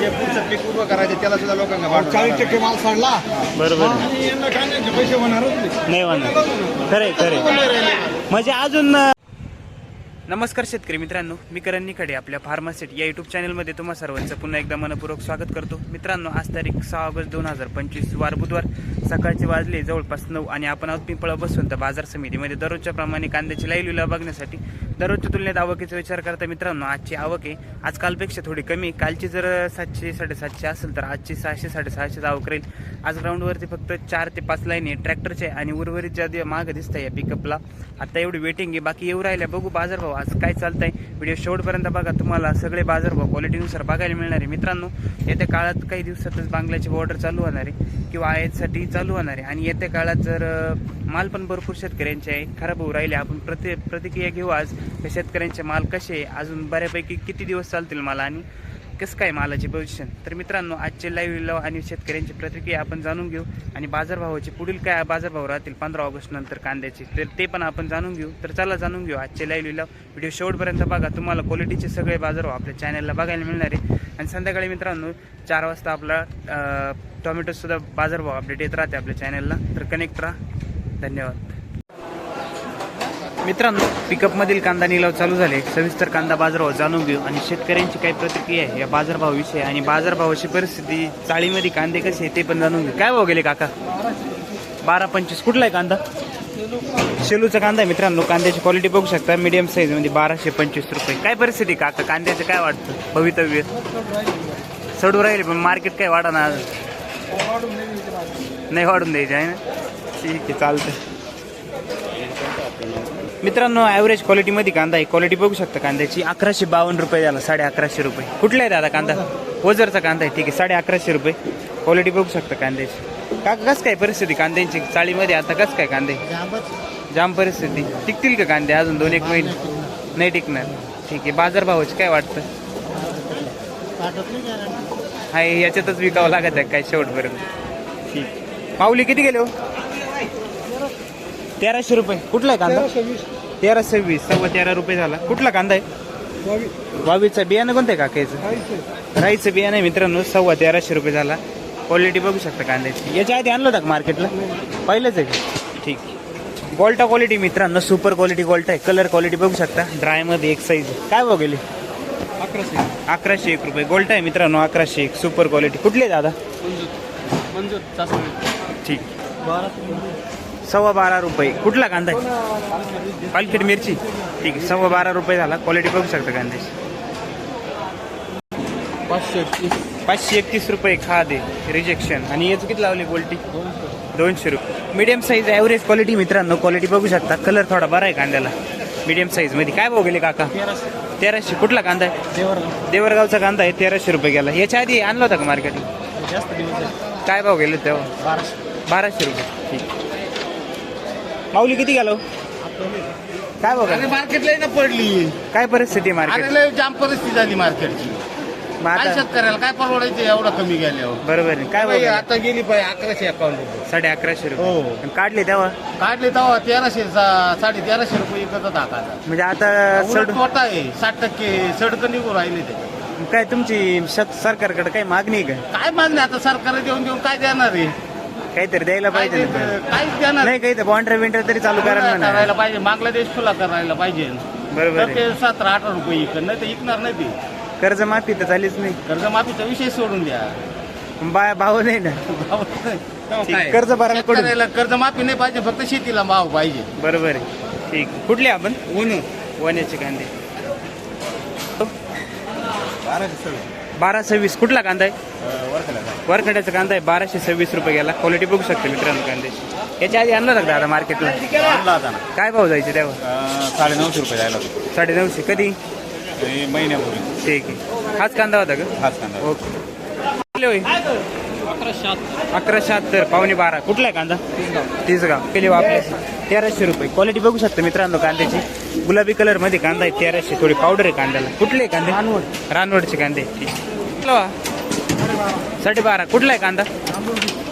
जे पुढचं पीक उभं करायचं त्याला सुद्धा लोकांना चाळीस. टक्के माल साडला. बरोबर. आणि यांना पैसे होणारच नाही. नाही म्हणणार खरे खरे म्हणजे अजून नमस्कार शेतकरी मित्रांनो मी करण निकडे आपल्या फार्मासिट या युट्यूब चॅनलमध्ये तुम्हा सर्वांचं पुन्हा एकदा मनपूर्वक स्वागत करतो. मित्रांनो आज तारीख सहा ऑगस्ट दोन हजार पंचवीस वार बुधवार सकाळचे वाजले जवळपास नऊ आणि आपण आहोत पिंपळा बसून. तर बाजार समितीमध्ये दररोजच्या प्रमाणे कांद्याची लाईलुला बघण्यासाठी दररोजच्या तुलनेत आवकीचा विचार करता मित्रांनो आजची आवक आहे आज कालपेक्षा थोडी कमी. कालची जर सातशे साडेसातशे असेल तर आजची सहाशे साडेसहाशे आवक राहील. आज ग्राउंडवरती फक्त चार ते पाच लाईन आहे ट्रॅक्टरचे आणि उर्वरित ज्या मागं दिसत आहे या पिकअपला आता एवढी वेटिंग आहे बाकी येऊ राहिल्या बघू बाजारभाव. आज काय चालतंय? व्हिडिओ शेवटपर्यंत बघा. तुम्हाला सगळे बाजारभाव क्वालिटीनुसार बघायला मिळणार आहे. मित्रांनो येत्या काळात काही दिवसातच बांगल्याची बॉर्डर चालू होणार आहे किंवा आयातसाठी चालू होणार आहे. आणि येत्या काळात जर माल पण भरपूर शेतकऱ्यांचे आहे खराब होऊ राहिले आपण प्रति प्रतिक्रिया घेऊ आज. शेतकऱ्यांचे माल कसे आहे? अजून बऱ्यापैकी किती दिवस चालतील मला? आणि कसं काय मालाचे भविष्य? तर मित्रांनो आजचे लाईव्ह लिलाव आणि शेतकऱ्यांची प्रतिक्रिया आपण जाणून घेऊ. आणि बाजारभावाचे पुढील काय बाजारभाव राहतील पंधरा ऑगस्ट नंतर कांद्याचे तर ते पण आपण जाणून घेऊ. तर चला जाणून घेऊ आजचे लाईव्ह लिलाव व्हिडिओ शेवटपर्यंत बघा. तुम्हाला क्वालिटीचे सगळे बाजारभाव आपल्या चॅनलला बघायला मिळणार आहे. आणि संध्याकाळी मित्रांनो चार वाजता आपला टोमॅटोसुद्धा बाजारभाव अपडेट येत राहते आपल्या चॅनलला तर कनेक्ट राहा. धन्यवाद. मित्रांनो पिकअपमधील कांदा निलाव चालू झाले. सविस्तर कांदा बाजारभाव जाणून घेऊ आणि शेतकऱ्यांची काय प्रतिक्रिया आहे या बाजारभावाविषयी आणि बाजारभावाची परिस्थिती चाळीमध्ये कांदे कसे आहे ते पण जाणून घेऊ. काय भाव गेले काका? बारा पंचवीस. कुठला आहे कांदा? शेलूचा कांदा आहे मित्रांनो. कांद्याची क्वालिटी बघू शकता. मीडियम साईजमध्ये बाराशे पंचवीस रुपये. काय परिस्थिती काका? कांद्याचं काय वाटतं? भवितव्य? सडू राहिले पण मार्केट काय वाढा ना नाही वाढून द्यायचं आहे ना? ठीक आहे चालतं मित्रांनो ॲव्हरेज क्वालिटीमध्ये कांदा आहे. क्वालिटी बघू शकता कांद्याची. अकराशे बावन्न रुपये झाला साडे अकराशे रुपये. कुठला आहे दादा कांदा? ओझरचा कांदा आहे ठीक आहे साडे अकराशे रुपये. क्वालिटी बघू शकता कांद्याची. का कसं काय परिस्थिती कांद्यांची चाळीमध्ये? आता कसं काय कांदे? जाम परिस्थिती. टिकतील का कांदे? अजून दोन एक महिने. नाही टिकणार. ठीक आहे बाजारभावाची काय वाटतं? हाय याच्यातच विकावं लागत आहे काय शेवटपर्यंत. ठीक. माऊली किती गेले हो? तेराशे रुपये. कुठला आहे कांदा? तेरा सव्वीस सव्वा तेरा रुपये झाला. कुठला कांदा आहे? बावीसचा बियाणं कोणतं आहे काकायचं? राईचं. बियाणं आहे मित्रांनो. सव्वा तेराशे रुपये झाला. क्वालिटी बघू शकता कांद्याची. याच्या आधी आणलं होतं का मार्केटला पहिलंच आहे का? ठीक. गोल्टा क्वालिटी मित्रांनो. सुपर क्वालिटी गोल्टा आहे. कलर क्वालिटी बघू शकता. ड्रायमध्ये एक साईज काय गेली अकराशे अकराशे एक रुपये. गोल्टा आहे मित्रांनो. अकराशे एक. सुपर क्वालिटी कुठली आहे दादा? मंजूर ठीक. सव्वा बारा रुपये. कुठला कांदा आहे? पालखेड मिरची. ठीक आहे सव्वा बारा रुपये झाला. क्वालिटी बघू शकता कांद्याची. पाचशे एकतीस. पाचशे एकतीस रुपये खाद आहे रिजेक्शन आणि याचं किती लावली क्वालिटी दोनशे रुपये. मीडियम साईज ॲव्हरेज क्वालिटी मित्रांनो क्वालिटी बघू शकता. कलर थोडा बरा आहे कांद्याला. मीडियम साईजमध्ये काय भाव गेले काका? तेराशे. कुठला कांदा आहे? देवरगाव. देवरगावचा कांदा आहे. तेराशे रुपये गेला. याच्या आधी आणला होता का मार्केटला काय भाव गेले तेव्हा? बाराशे. बाराशे रुपये. ठीक. माऊली किती गेलो? काय अरे गेला? मार्केटला ना पडली। काय परिस्थिती अरे मार्केट लय जाम परिस्थिती झाली मार्केटची काय शेतकऱ्याला काय परवडायचं एवढं कमी गेल्यावर? बरोबर आहे. काय बाई, गेला? आता गेली पाहिजे अकराशे अकाउंट रुपये. साडे अकराशे रुपये. हो. आणि काढले तेव्हा? काढले तेव्हा तेराशे सा- साडे तेराशे रुपये विकत टाकायचा म्हणजे आता उलट सड तोटा आहे. साठ टक्के सडकं निघून राहिले ते. काय तुमची शत सरकारकडे काही मागणी आहे काय मागणे आता सरकार देऊन देऊन काय देणार आहे? काहीतरी द्यायला पाहिजे दे- ना. काहीच देणार. नाही काही बॉन्ड्री विंटर तरी चालू करा ना करायला पाहिजे मागला देश खुला करायला पाहिजे. बरोबर तर आहे ते सतरा अठरा रुपये इकत नाही तर इकणार नाही ते. कर्ज माफी तर झालीच नाही. कर्जमाफीचा विषय सोडून द्या. बा भाव नाही ना. काय? कर्ज भरायला कडून. शेतकऱ्याला कर्जमाफी नाही पाहिजे फक्त शेतीला भाव पाहिजे. बरोबर आहे. ठीक. कुठले आपण? ऊन वण्याचे कांदे. बारा सव्वीस कुठला कांदा आहे? वरखड्याचा कांदा आहे. बाराशे सव्वीस रुपये गेला. क्वालिटी बघू शकते मित्रांनो कांद्याची याच्या आधी आणला दादा मार्केटला आणला होता ना. काय भाव जायचे तेव्हा साडे नऊशे रुपये जायला साडे नऊशे कधी? महिन्यापूर्वी. ठीक आहे. हाच कांदा होता का? हाच कांदा. ओके? अकरा शहात्तर पावणे बारा. कुठला आहे कांदा? तिसगाव. केली आपले तेराशे रुपये. क्वालिटी बघू शकता मित्रांनो कांद्याची. गुलाबी कलरमध्ये कांदा आहे. तेराशे. थोडी पावडर आहे कांद्याला. कुठले आहे कांदे? रानवड. रानवडचे कांदे. वा? साडेबारा. कुठला आहे कांदा?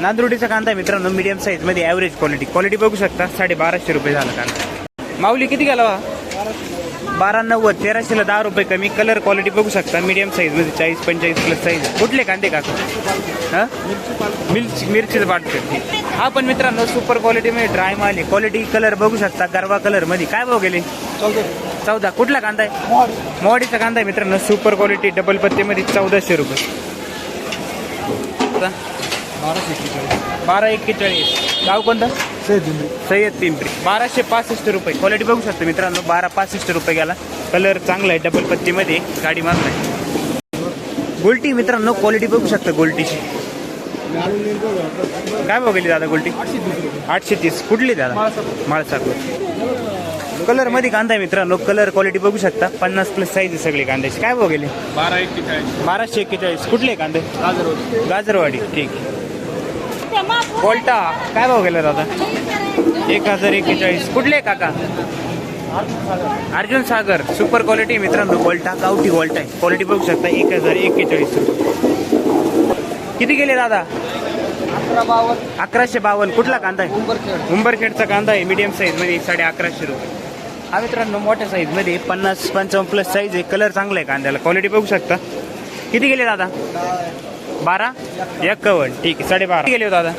नांदुर्डीचा कांदा आहे मित्रांनो मीडियम साईजमध्ये ॲव्हरेज क्वालिटी क्वालिटी बघू शकता साडे बाराशे रुपये झाला कांदा. माऊली किती गेला वा? बारा नव्वद तेराशेला दहा रुपये कमी. कलर क्वालिटी बघू शकता मीडियम साईजमध्ये चाळीस पंचेचाळीस प्लस साईज कुठले कांदे काका? हां? मिरची मिरचीचं ठीक हा पण मित्रांनो सुपर क्वालिटीमध्ये ड्राय माल आहे. क्वालिटी कलर बघू शकता गरवा कलरमध्ये काय भाव गेले? चौदा. चौदा. कुठला कांदा आहे? मोवाडीचा कांदा आहे मित्रांनो. सुपर क्वालिटी डबल पत्तेमध्ये चौदाशे रुपये. बारा एक्केचाळीस. गाव कोणतं? सय्यद पिंपरी बाराशे पासष्ट रुपये. क्वालिटी बघू शकतो मित्रांनो. बारा पासष्ट रुपये गेला. कलर चांगला आहे. डबल पत्तीमध्ये गाडी मारलाय गोल्टी मित्रांनो क्वालिटी बघू शकता गोल्टीची. काय भाव दादा गोल्टी? आठशे तीस. कुठली दादा? माळसाकर कलरमध्ये कांदा आहे मित्रांनो. कलर क्वालिटी बघू शकता. पन्नास प्लस साईज आहे सगळे कांद्याचे काय भाव गेले? बारा एक्केचाळीस. बाराशे एक्केचाळीस. कुठले कांदे? गाजर गाजरवाडी. ठीक आहे. कोल्टा काय भाव गेला दादा? एक हजार एक्केचाळीस. कुठले काका? अर्जुन सागर. सुपर क्वालिटी मित्रांनो. कोल्टा गावठी कोल्टा आहे. क्वालिटी बघू शकता. एक हजार एक्केचाळीस रुपये. किती गेले दादा? अकराशे बावन्न कुठला कांदा आहे? उंबरखेड. उंबरखेडचा कांदा आहे. मीडियम साईजमध्ये साडे अकराशे रुपये. हा मित्रांनो मोठ्या साईजमध्ये पन्नास पंचावन्न प्लस साईज आहे. कलर चांगला आहे कांद्याला. क्वालिटी बघू शकता. किती गेले दादा? बारा? एक्कावन्न ठीक आहे साडेबारा. किती गेले हो दादा?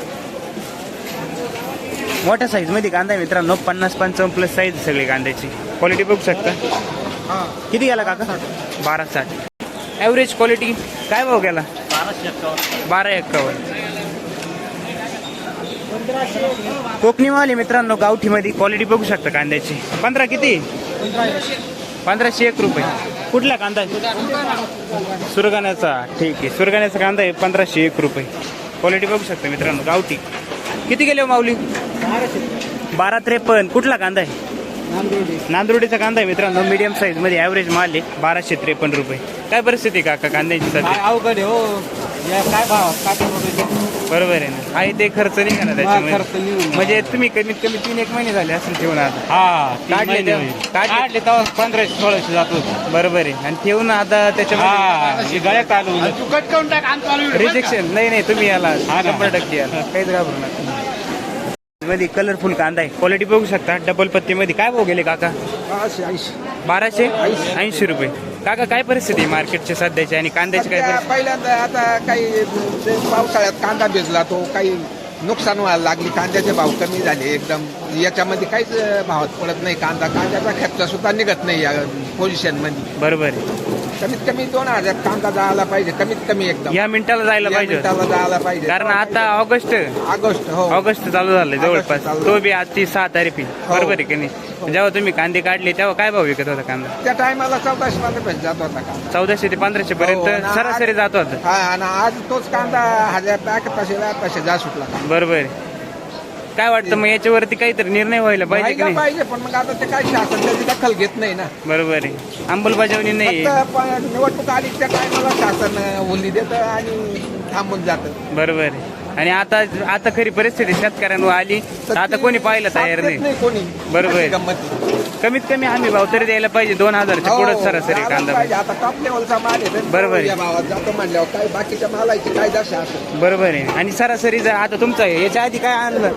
मोठ्या साईजमध्ये कांदा आहे मित्रांनो. पन्नास पंचावन्न प्लस साईज सगळी कांद्याची. क्वालिटी बघू शकता. किती गेला काका? बारा साठ. ॲव्हरेज क्वालिटी काय भाव गेला? बारा एक्कावन्न कोकणी मित्रांनो गावठीमध्ये क्वालिटी बघू शकता कांद्याची. पंधरा किती? पंधराशे एक रुपये. कुठला कांदा आहे? सुरगाण्याचा. ठीक आहे. सुरगाण्याचा कांदा आहे पंधराशे एक रुपये. क्वालिटी बघू शकता मित्रांनो गावठी. किती गेले हो माऊली? बारा त्रेपन्न. कुठला कांदा आहे? नांदुर्डीचा. कांदा आहे मित्रांनो मीडियम साईजमध्ये ॲव्हरेज माल आहे बाराशे त्रेपन्न रुपये. काय परिस्थिती आहे काका कांद्याची सध्या? अवघड आहे हो. या काय भाव? काय बरोबर आहे ना. आहे ते खर्च नाही ना खर्च त्याच्यामध्ये निघून म्हणजे तुम्ही कमीत कमी तीन एक महिने झाले असेल ठेवून आता. हा काढले काढले तेव्हा- काढले. काढले तेव्हा पंधराशे सोळाशे जात होते. बरोबर आहे. आणि ठेवून आता त्याच्यामध्ये हा हे गळ्यात आलो तू कट करून टाक आणि चालू व्हिडिओ. रिजेक्शन नाही नाही तुम्ही याला हा ना. शंभर टक्के याला. काहीच घाबरू नका. मध्ये कलरफुल कांदा आहे. क्वालिटी बघू शकता डबल पत्तीमध्ये. काय भाव गेले काका? बाराशे ऐंशी. रुपये. काका काय परिस्थिती आहे मार्केटची सध्याची आणि कांद्याची काय परिस्थिती? पहिल्यांदा आता काही पावसाळ्यात कांदा भिजला तो काही नुकसान व्हायला लागली. कांद्याचे भाव कमी झाले एकदम. याच्यामध्ये काहीच भावात पडत नाही कांदा. कांद्याचा खर्च सुद्धा निघत नाही या पोझिशनमध्ये. बरोबर आहे. कमीत कमी दोन हजार कांदा जायला पाहिजे कमीत कमी एकदम. या मिनिटाला जायला या पाहिजे मिनिटाला जायला पाहिजे. कारण आता ऑगस्ट ऑगस्ट हो. ऑगस्ट चालू झालंय जवळपास. चालू तो बी आजची सहा तारीख आहे. हो. बरोबर आहे की नाही? जेव्हा तुम्ही कांदे काढले तेव्हा काय भाव विकत होता कांदा? त्या टायमाला चौदाशे पैसे जात होता चौदाशे ते पंधराशे हो, पर्यंत आणि सरासरी आज- जात होता. हा आणि आज तोच कांदा हजार पॅक तसे तसे जा सुटला. बरोबर आहे. काय वाटतं मग याच्यावरती काहीतरी निर्णय व्हायला पाहिजे की व्हायला नाही? पाहिजे पण मग आता ते काय शासन त्याची दखल घेत नाही ना. बरोबर आहे. अंमलबजावणी नाही. फक्त प- निवडणूक आली त्या टायमाला शासन हुंडी देतं आणि थांबून जातं. बरोबर आहे. आणि आता आता खरी परिस्थिती शेतकऱ्यांवर आली तर आता कोणी पाहायला तयार नाही. कोणी. बरोबर आहे. अशी गंमत आहे. कमीत कमी हमी भाव तरी द्यायला पाहिजे दोन हजारच्या हो, पुढे सरासरी कांदा पाहिजे. आता टॉप लेवलचा माल आहे तर बरोबर आहे. या भावात जातो म्हणल्यावर काय बाकीच्या मालाची काय दशा असेल? बरोबर आहे. आणि सरासरी जर आता तुमचं आहे, याच्या आधी काय आणलं?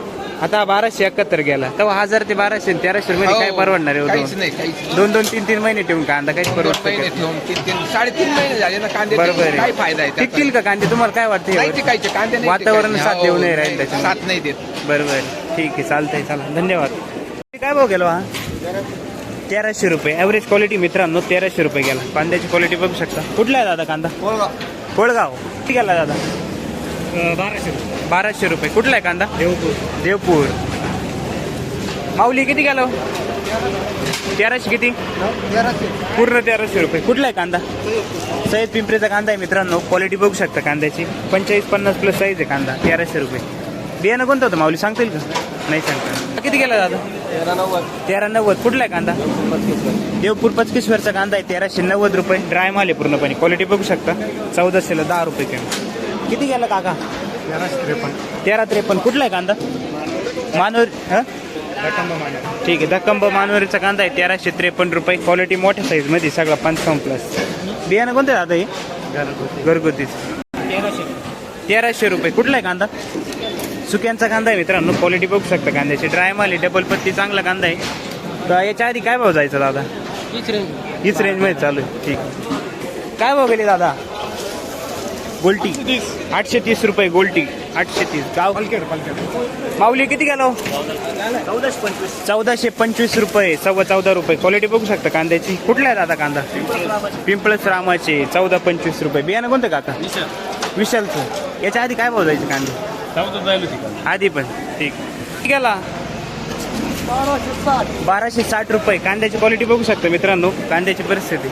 आता बाराशे एकाहत्तर गेला. तेव्हा हजार ते बाराशे आणि तेराशे मध्ये काय हो, परवडणार आहे हो काहीच दोन? नाही काहीच नाही. दोन दोन तीन तीन महिने ठेवून कांदा काहीच दोन परवडत महिने ठेवून तीन तीन साडेतीन महिने झाले ना कांदे बरोबर काय आहे. फायदा आहे त्याचा? टिकतील का कांदे? तुम्हाला काय वाटतं नाही यावर? टिकायचे कांदे नाही वातावरण टिकायचे. साथ देऊ हो, नाही राहील त्याच्यामध्ये. साथ नाही देत. बरोबर. ठीक आहे चालतंय चला धन्यवाद. काय भाव गेलो हा? तेराशे रुपये. ॲव्हरेज क्वालिटी मित्रांनो तेराशे रुपये गेला. कांद्याची क्वालिटी बघू शकता. कुठला आहे दादा कांदा? कोळगाव. किती गेला दादा? बाराशे बाराशे रुपये. कुठला आहे कांदा? देवपूर. देवपूर. माऊली किती गेलो? तेराशे किती? पूर्ण तेराशे रुपये. कुठला आहे कांदा? सय्यद पिंपरीचा कांदा आहे मित्रांनो. क्वालिटी बघू शकता कांद्याची. पंचेचाळीस पन्नास प्लस साईज आहे कांदा. तेराशे रुपये. बियाणं कोणतं होतं माऊली? सांगतील का? नाही सांगता किती गेला दादा? तेरा नव्वद. तेरा नव्वद. कुठला आहे कांदा? देवपूर पचकेश्वरचा कांदा आहे. तेराशे नव्वद रुपये. ड्राय माल आहे पूर्णपणे. क्वालिटी बघू शकता. चौदाशेला दहा रुपये किलो. किती गेला काका? तेराशे त्रेपन्न. तेरा त्रेपन्न. कुठला आहे कांदा? मानवर हं? ठीक आहे दक्कंब मानवरीचा कांदा आहे. तेराशे त्रेपन्न रुपये. क्वालिटी मोठ्या साईजमध्ये सगळा पंचावन्न प्लस बियाणं कोणतं आहे दादा हे? घरगुतीच. तेराशे. तेराशे रुपये. कुठला आहे कांदा? सुक्यांचा कांदा आहे मित्रांनो. क्वालिटी बघू शकता कांद्याची. ड्राय माल आहे. डबल पत्ती चांगला कांदा आहे. तर याच्या आधी काय भाव जायचा दादा? हीच रेंजमध्ये चालू आहे. ठीक. काय भाव गेले दादा? गोल्टी. आठशे तीस. रुपये गोल्टी. आठशे तीस. गाव? माऊली किती गेलो? चौदाशे पंचवीस. चौदाशे पंचवीस रुपये सव्वा चौदा रुपये. क्वालिटी बघू शकता कांद्याची. कुठला आहे दादा कांदा? पिंपळस रामाचे चौदा पंचवीस रुपये. बियाणं कोणतं काका? विशालचं. याच्या आधी काय भाव जायचे कांदे? आधी पण. ठीक. किती गेला? बाराशे साठ. रुपये. कांद्याची क्वालिटी बघू शकता मित्रांनो. कांद्याची परिस्थिती.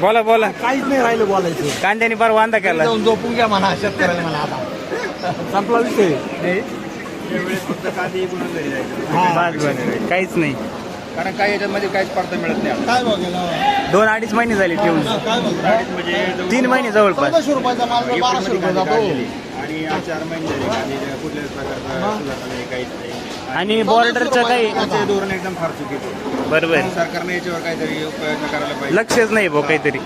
बोला बोला. काहीच नाही राहिलं बोलायचं. कांद्याने फार वांदा केला. जाऊन झोपून घ्या म्हणा शेतकऱ्याला म्हणा आता. संपला विषय. बस बस काहीच नाही. कारण काही याच्यामध्ये काहीच पडता मिळत नाही. काय दोन अडीच महिने झाले ठेवून. काय भाव तीन महिने जवळपास. चौदाशे रुपयाचा माल बाराशे रुपये जातो आणि चार महिने झाले. कुठल्याच प्रकारचा काहीच नाही. आणि बॉर्डरचं काही धोरण एकदम फार चुकीचं बरोबर आहे. सरकारने याच्यावर काहीतरी प्रयत्न करायला पाहिजे. लक्षच नाही भाऊ काहीतरी.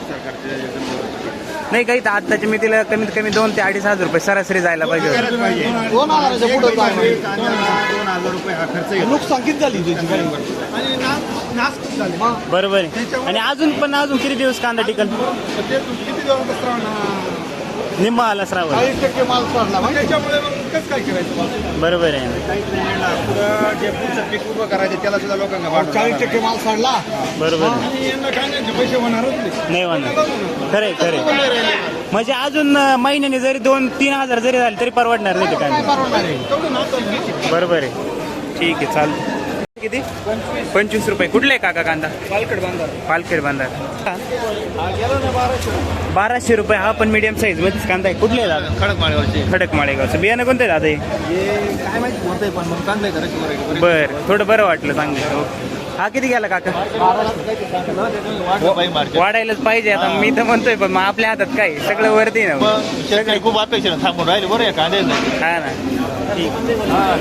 नाही काही तर आत्ताच्या मितीला कमीत कमी दोन ते अडीच हजार रुपये सरासरी जायला पाहिजे दोन हजाराच्या पुढे कांदे- कांद्याला दोन हजार रुपये हा खर्च येतो. नुकसान किती झाली त्याची काही आणि नाश नाश किती झाले? मग बरोबर आहे. आणि अजून पण अजून किती दिवस कांदा टिकल? ते किती दिवस श्रावण निम्मा आला श्रावण. चाळीस टक्के माल पडला. मग त्याच्यामुळे मग कसं काय करायचं बरोबर आहे. काहीच नाही मिळणार. पुढं जे पुढचं पीक उभं करायचं त्याला सुद्धा लोकांना चाळीस टक्के माल साडला बरोबर. आहे आणि यांना कांद्याचे पैसे होणारच नाही. नाही म्हणा खरंय खरंय. म्हणजे अजून अं, महिन्याने जरी दोन तीन हजार जरी झाले तरी परवडणार नाही ते काय कांदा परवडणार आहे? तेवढं नातं बरोबर आहे. ठीक आहे चालतं किती? पंचवीस रुपये. कुठले आहे काका कांदा? पालखेड बांधार. हा. गेला ना बाराशे. रुपये. हा पण मीडियम साईज मध्येच कांदा आहे. कुठले दादा? खडक माळेवरचे खडक माळेगावचं. बियाणं कोणतं दादा हे? काय माहिती पण मग चांगलं बरं. थोडं बरं वाटलं चांगलं ओके. हा किती गेला काका? वाढायलाच पाहिजे आता. मी तर म्हणतोय पण मग आपल्या हातात काय? सगळं वरती ना. शेतकरी खूप अपेक्षा थांबून राहिले बरं कांदे हा ना. हा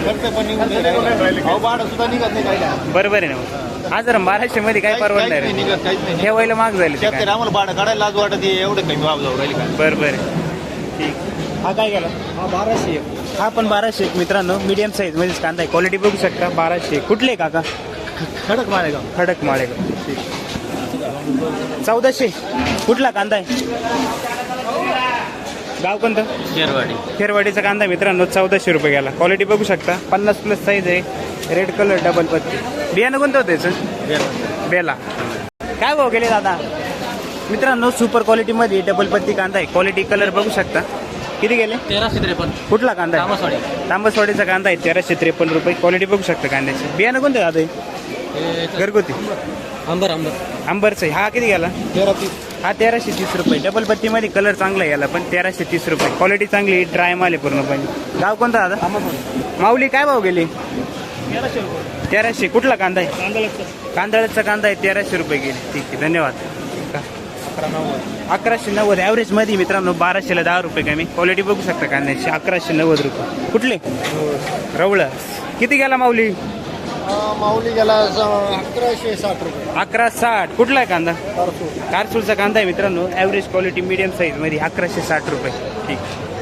बरोबर आहे ना. हजार बाराशे मध्ये काय परवडणार ठेवायला माग झाले शेतकरी. आम्हाला भाडं काढायला लाज वाटत आहे, एवढं कमी भाव जाऊ राहिले का बरोबर आहे. ठीक. हा काय गेला? हा बाराशे एक. हा पण बाराशे एक मित्रांनो. मीडियम साईज मध्येच कांदा आहे. क्वालिटी बघू शकता. बाराशे कुठले काका? खडक माळेगाव. खडक माळेगाव. ठीक चौदाशे. कुठला कांदा आहे? गाव कोणतं? शेरवाडी खेरवाडीचा कांदा मित्रांनो चौदाशे रुपये गेला. क्वालिटी बघू शकता. पन्नास प्लस साईज आहे. रेड कलर डबल पत्ती. बियाणं कोणतं होतं याचं? बेला. काय भाव गेले दादा? मित्रांनो सुपर क्वालिटीमध्ये डबल पत्ती कांदा आहे. क्वालिटी कलर बघू शकता. किती गेले? तेराशे त्रेपन्न. कुठला कांदा आहे? तामसवाडी. तांबसवाडीचा कांदा आहे. तेराशे त्रेपन्न रुपये. क्वालिटी बघू शकता कांद्याची. बियाणं कोणतं दादा? घरगुती? अंबर अंबर. आंबरचं आहे. हा किती गेला? तेरा तीस हा तेराशे तीस रुपये. डबल पत्तीमध्ये कलर चांगला आहे याला पण तेराशे तीस रुपये. क्वालिटी चांगली ड्राय माल आहे पूर्णपणे. गाव कोणता दादा? माऊली काय भाव गेली? तेराशे रुपये. तेराशे. कुठला कांदा आहे? कांदळाचा कांदा आहे तेराशे रुपये गेले. ठीक आहे धन्यवाद? अकराशे नव्वद. ॲव्हरेजमध्ये मित्रांनो बाराशेला दहा रुपये कमी. क्वालिटी बघू शकता कांद्याची. अकराशे नव्वद रुपये. कुठले? रवळ. किती गेला माऊली? माऊली गेला अकराशे साठ रुपये. अकरा साठ. कुठला आहे कांदा? चारशे कारसूलचा कांदा आहे मित्रांनो. ॲव्हरेज क्वालिटी मीडियम साईजमध्ये अकराशे साठ रुपये. ठीक.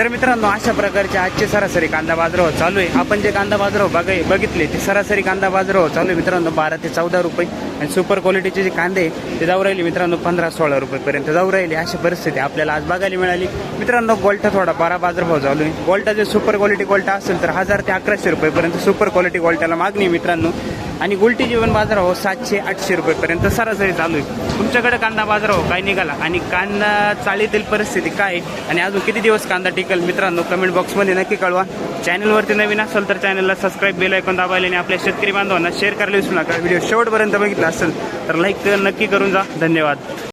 तर मित्रांनो अशा प्रकारचे आजचे सरासरी कांदा बाजारभाव चालू आहे. आपण जे कांदा बाजारभाव बघाय बघितले ते सरासरी कांदा बाजारभाव चालू आहे मित्रांनो बारा ते चौदा रुपये. आणि सुपर क्वालिटीचे जे कांदे ते जाऊ राहिले मित्रांनो पंधरा सोळा रुपयेपर्यंत जाऊ राहिले. अशी परिस्थिती आपल्याला आज बघायला मिळाली. मित्रांनो गोल्टा थोडा बारा बाजारभाव चालू आहे. गोल्टा जे सुपर क्वालिटी गोल्टा असेल तर हजार ते अकराशे रुपयेपर्यंत सुपर क्वालिटी गोल्ट्याला मागणी मित्रांनो. आणि गुलटी जीवन बाजारभाव हो सातशे आठशे रुपयेपर्यंत सरासरी चालू आहे. तुमच्याकडे कांदा बाजार हो काय निघाला? आणि कांदा चाळीतील परिस्थिती काय आहे? आणि अजून किती दिवस कांदा टिकल? मित्रांनो कमेंट बॉक्समध्ये नक्की कळवा. चॅनलवरती नवीन असेल तर चॅनलला सबस्क्राईब बेल ऐकून दाबायला आणि आपल्या शेतकरी बांधवांना शेअर करायला विसरू नका. व्हिडिओ शेवटपर्यंत बघितला असेल तर लाईक नक्की करून जा. धन्यवाद.